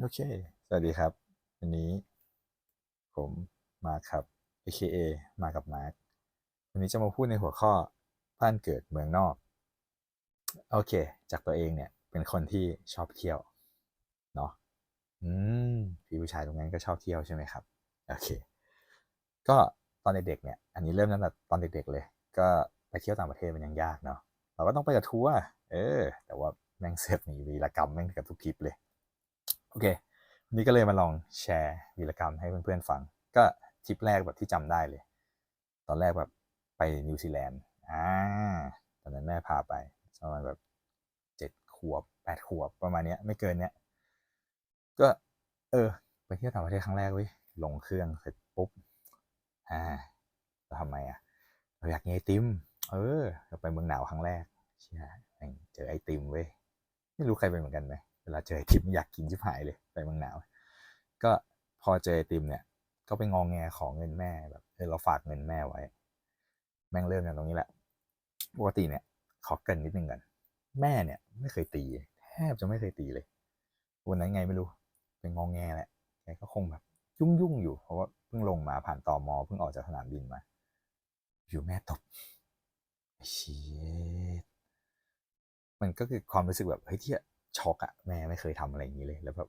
โอเค สวัสดีครับ วันนี้ ผมมาครับ AKA มากับมาร์ควันนี้จะมาพูดในหัวข้อบ้านเกิดเมืองนอก โอเค จากตัวเองเนี่ย เป็นคนที่ชอบเที่ยว เนาะอืมพี่ผู้ชายตรงนั้นก็ชอบเที่ยวใช่ไหมครับ โอเค ก็ตอนเด็กๆเนี่ย อันนี้เริ่มตั้งแต่ตอนเด็กๆเลย ก็ไปเที่ยวต่างประเทศมันยังยากเนาะ เราก็ต้องไปกับทัวร์ เออ แต่ว่าแม่งเสือกมีวีรกรรมแม่งกับทุกทริปเลย โอเควันนี้ก็เลยมาลองแชร์วีรกรรมให้เพื่อนๆฟัง ก็ทริปแรกแบบที่จำได้เลย ตอนแรกแบบไปนิวซีแลนด์อ่าตอนนั้นแม่พาไปประมาณแบบเจ็ดขวบแปดขวบประมาณเนี้ย ไม่เกินเนี้ยก็ เออ ไปเที่ยวต่างประเทศครั้งแรกเว้ยลงเครื่องเสร็จปุ๊บอ่าเราทำไมอะเราอยากไอติม เออเราไปเมืองหนาวครั้งแรกเชี่ยแม่งเจอไอติมเว้ยไม่รู้ใครเป็นเหมือนกันไหม เวลาเจอไอติมอยากกินชิบหายเลยไปเมืองหนาว ก็พอเจอไอติมเนี่ย ก็ไปงองแงขอเงินแม่แบบเออเราฝากเงินแม่ไว้ แม่งเริ่มจากตรงนี้แหละปกติเนี่ย ขอเกินนิดนึงกันแม่เนี่ย ไม่เคยตี แทบจะไม่เคยตีเลยวันนั้นไงไม่รู้ เป็นงองแงแหละแกก็คงแบบ ยุ่งยุ่งอยู่ เพราะว่าเพิ่งลงมาผ่านตอมอเพิ่งออกจากสนามบินมา อยู่แม่ตบไอ้เชียมันก็คือความรู้สึกแบบเฮ้ยที่ ช็อกอะแม่ไม่เคยทำอะไรอย่างนี้เลย แล้วแบบ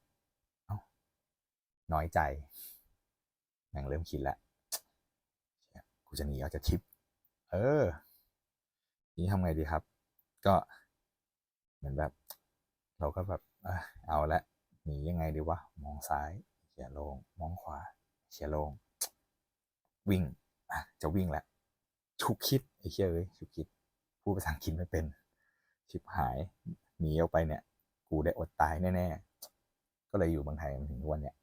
น้อยใจแม่งเริ่มคิดแล้วกูจะหนีออกจากทริป เออนี้ทำไงดีครับ ก็เหมือนแบบ เราก็แบบเออเอาละหนียังไงดีวะ มองซ้ายเขียลง มองขวาเขียลง วิ่งะจะวิ่งแหละฉุกคิดไอ้เชี่ยเอ้ยฉุกคิดพูดภาษาอังกฤษไม่เป็น ชิบหาย หนีออกไปเนี่ย กูได้อดตายแน่ๆ ก็เลยอยู่เมืองไทยมาถึงวันเนี่ย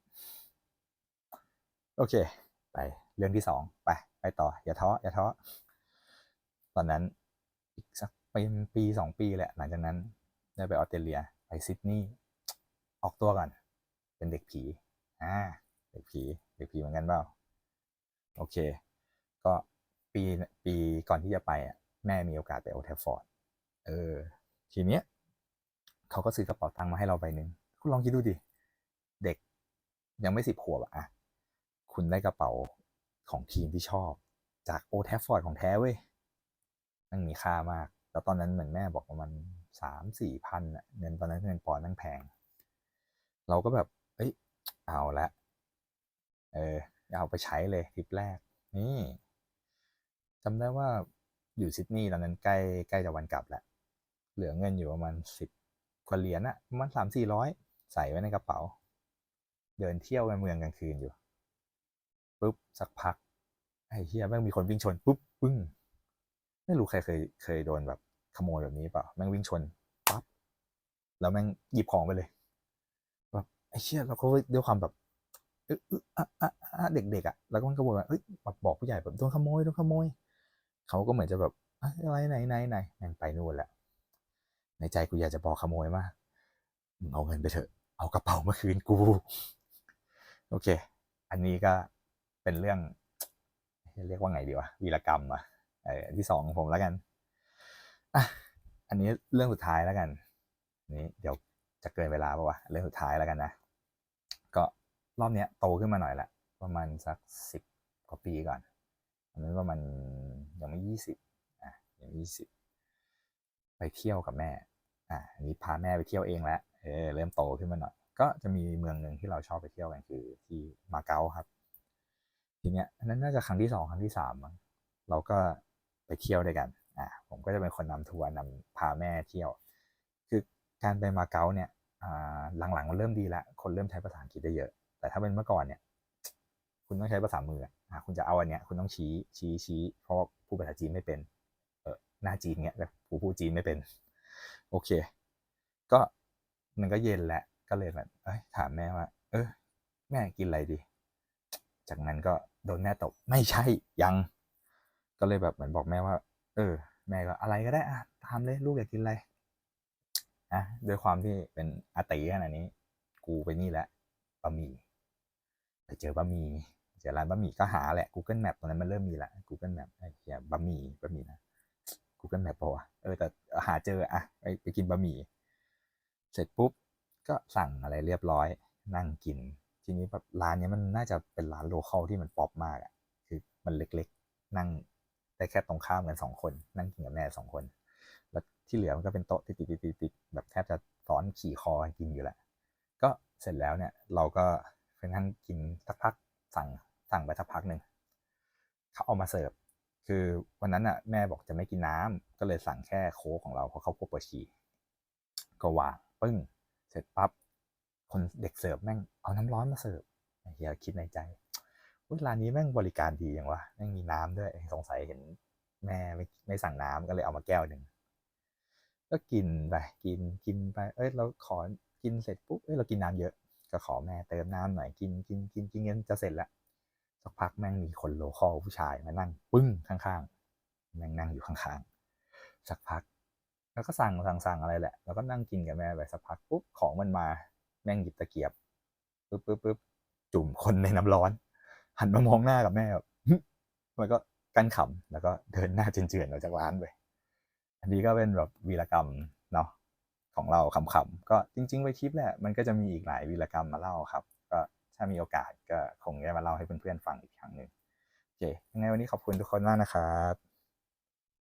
โอเค ไปเรื่องที่สองไป ไปต่อ อย่าท้ออย่าท้อตอนนั้นอีกสักเป็นปีสองปีแหละ หลังจากนั้นได้ไปออสเตรเลียไปซิดนีย์ออกตัวก่อน เป็นเด็กผีอ่าเด็กผีเด็กผีเหมือนกันเปล่าโอเค ก็ปีปีก่อนที่จะไปอะแม่มีโอกาสไปโอลด์แทฟฟอร์ดเออ ทีเนี้ย เขาก็ซื้อกระเป๋าตังค์มาให้เราใบหนึ่งคุณลองคิดดูดิเด็กยังไม่สิบขวบอะอะ คุณได้กระเป๋าของทีมที่ชอบ จากโอแทฟฟอร์ดของแท้เว้ยมันมีค่ามาก แล้วตอนนั้นเหมือนแม่บอกว่ามันสามสี่พันอะเงินตอนนั้นเงินปอนด์นั่งแพง เราก็แบบ เอ้ย เอาละ เออ เอาไปใช้เลยทริปแรก นี่จำได้ว่าอยู่ซิดนีย์ตอนนั้นใกล้ใกล้จะวันกลับแล้ว เหลือเงินอยู่ประมาณสิบ กว่าเหรียญอะมาณสามสี่ร้อยใส่ไว้ในกระเป๋า เดินเที่ยวในเมืองกลางคืนอยู่ปุ๊บสักพักไอ้เฮียแม่งมีคนวิ่งชนปุ๊บปึ้งไม่รู้ใครเคยเคยโดนแบบขโมยแบบนี้เปล่าแม่งวิ่งชนปั๊บแล้วแม่งหยิบของไปเลยแบบไอ้เชี่ยเราก็ด้วยความแบบเออเด็กๆอะแล้วก็มันก็บอกว่าเอ้ยแบบบอกผู้ใหญ่แบบโดนขโมยโดนขโมยเขาก็เหมือนจะแบบอะอะไรไหนไหนไหนแม่งไปนู่นแหละ ในใจกูอยากจะบอกขโมยมากมึงเอาเงินไปเถอะ เอากระเป๋ามาคืนกู โอเค อันนี้ก็เป็นเรื่องเรียกว่าไงดีวะวีรกรรมอะเออที่สองของผมแล้วกันอะอันนี้เรื่องสุดท้ายแล้วกัน นี้เดี๋ยวจะเกินเวลาป่าวะเรื่องสุดท้ายแล้วกันนะ ก็รอบเนี้ยโตขึ้นมาหน่อยละประมาณสักสิบกว่าปีก่อนอันนั้นประมาณยังไม่ยี่สิบอะยังไม่ยี่สิบ เที่ยวกับแม่ อะอันนี้พาแม่ไปเที่ยวเองแล้วเออเริ่มโตขึ้นมาหน่อยก็จะมีเมืองหนึ่งที่เราชอบไปเที่ยวกันคือที่มาเก๊าครับ ทีเนี้ยนั้นน่าจะครั้งที่สองครั้งที่สามเราก็ไปเที่ยวด้วยกันอ่าผมก็จะเป็นคนนำทัวร์นำพาแม่เที่ยว คือการไปมาเก๊าเนี่ยอ่าหลังๆมันเริ่มดีล้วคนเริ่มใช้ภาษาอังกฤษได้เยอะ แต่ถ้าเป็นเมื่อก่อนเนี่ย คุณต้องใช้ภาษามืออะคุณจะเอาอันเนี้ยคุณต้องชี้ชี้ชี้เพราะผู้ภาษาจีนไม่เป็น หน้าจีนเงี้ยแต่ผู้พูดจีนไม่เป็น โอเค ก็มันก็เย็นแหล้วก็เลยแบบเอ้ยถามแม่ว่า เออ แม่กินอะไรดี จากนั้นก็โดนแม่ตบไม่ใช่ยัง ก็เลยแบบเหมือนบอกแม่ว่า เออ แม่ก็อะไรก็ได้อะตามเลยลูกอยากกินอะไรอะด้วยความที่เป็นอาติขนาดนี้ กูไปนี่แหละบะหมี่ไปเจอบะหมี่เจอร้านบะหมี่ก็หาแหละ Google Map ตอนนั้นมันเริ่มมีละ Google Map ไอ้เหี้ยบะหมี่บะหมี่นะ Google Map ปะวะเออแต่หาเจออะไปไปกินบะหมี่เสร็จปุ๊บก็สั่งอะไรเรียบร้อย นั่งกิน ทีนี้แบบร้านเนี้ยมันน่าจะเป็นร้านโลเคอลที่มันป๊อปมากอะคือมันเล็กๆ นั่งได้แค่ตรงข้ามกันสองคน นั่งกินกับแม่สองคน แล้วที่เหลือมันก็เป็นโต๊ะติดติดติดติดแบบแทบจะซ้อนขี่คอกินอยู่แหละก็เสร็จแล้วเนี่ยเราก็ไปนั่งกินสักพักสั่งสั่งไปสักพักหนึ่งเขาเอามาเสิร์ฟ คือวันนั้นอะแม่บอกจะไม่กินน้ำก็เลยสั่งแค่โค้กของเราเพราะเขาพวกปวดฉี่ก็วางปึ้ง เสร็จปั๊บคนเด็กเสิร์ฟแม่งเอาน้ำร้อนมาเสิร์ฟเฮียคิดในใจอุ๊ยร้านนี้แม่งบริการดีอย่างวะแม่งมีน้ำด้วยสงสัยเห็น แม่ไม่ไม่สั่งน้ำก็เลยเอามาแก้วหนึ่งก็กินไปกินกินไป เอ้ยเราขอกินเสร็จปุ๊บเอ้ยเรากินน้ำเยอะ ก็ขอแม่เติมน้ำหน่อยกินกินกินกินเงินจะเสร็จแล้ว สักพักแม่งมีคนโลคอลผู้ชายมานั่งปึ้งข้างๆ แม่งนั่งอยู่ข้างๆ สักพัก แล้วก็สั่งสั่งสั่งอะไรแหละ แล้วก็นั่งกินกับแม่ไปสักพักปุ๊บของมันมา แม่งหยิบตะเกียบปุ๊บปุ๊บปุ๊บจุ่มคนในน้ำร้อน หันมามองหน้ากับแม่แบบมันก็กั้นขำแล้วก็เดินหน้าเจือนๆออกจากร้านไปอันนี้ก็เป็นแบบวีรกรรมเนาะของเราขำๆก็จริง ๆ ไว้คลิปแหละมันก็จะมีอีกหลายวีรกรรมมาเล่าครับ ก็ ถ้ามีโอกาสก็คงจะมาเล่าให้เพื่อนๆฟังอีกครั้งหนึ่งโอเคยังไงวันนี้ขอบคุณทุกคนมากนะครับ